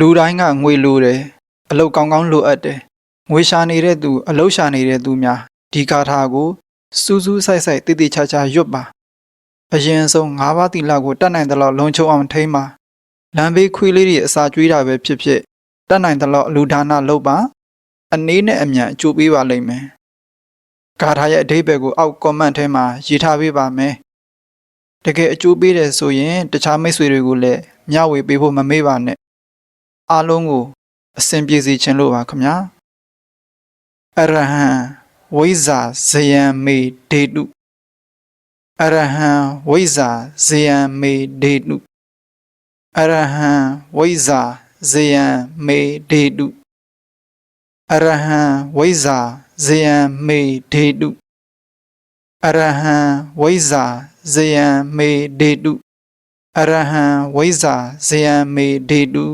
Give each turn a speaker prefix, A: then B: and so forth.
A: လူတိုင်းကငွေလိုတယ်အလုတ်ကောင်းကောင်းလိုအပ်တယ်ငွေရှာနေတဲ့သူအလုတ်ရှာနေတဲ့သူများဒီကာထာကိုစူးစူးဆိုင်ဆိုင်တိတိချာချာရွတ်ပါအရင်ဆုံး၅ပါးတိလကိုတတ်နိုင်တဲ့လောက်လုံခြုံအောင်ထိမ့်ပါလမ်းဘေးခွေးလေးတွေအစာကျွေးတာပဲဖြစ်ဖြစ်တတ်နိုင်တဲ့လောက်အလူဒါနလုပ်ပါအနည်းနဲ့အမြန်အကျိုးပေးပါလိမ့်မယ်ကာထာရဲ့အဓိပ္ပာယ်ကိုအောက် comment ထဲမှာရေးထားပေးပါမယ်တကယ်အကျိုးပေးတယ်ဆိုရင်တခြားမိတ်ဆွေတွေကိုလည်းမျှဝေပေးဖို့မမေ့ပါနဲ့ အားလုံးကိုအစဉ်ပြေစီခြင်းလို့ပါခင်ဗျာအရဟံဝိဇာဇယံမေဒေတုအရဟံဝိဇာဇယံမေဒေတုအရဟံဝိဇာဇယံမေဒေတုအရဟံဝိဇာဇယံမေဒေတုအရဟံဝိဇာဇယံမေဒေတုအရဟံဝိဇာဇယံမေဒေတု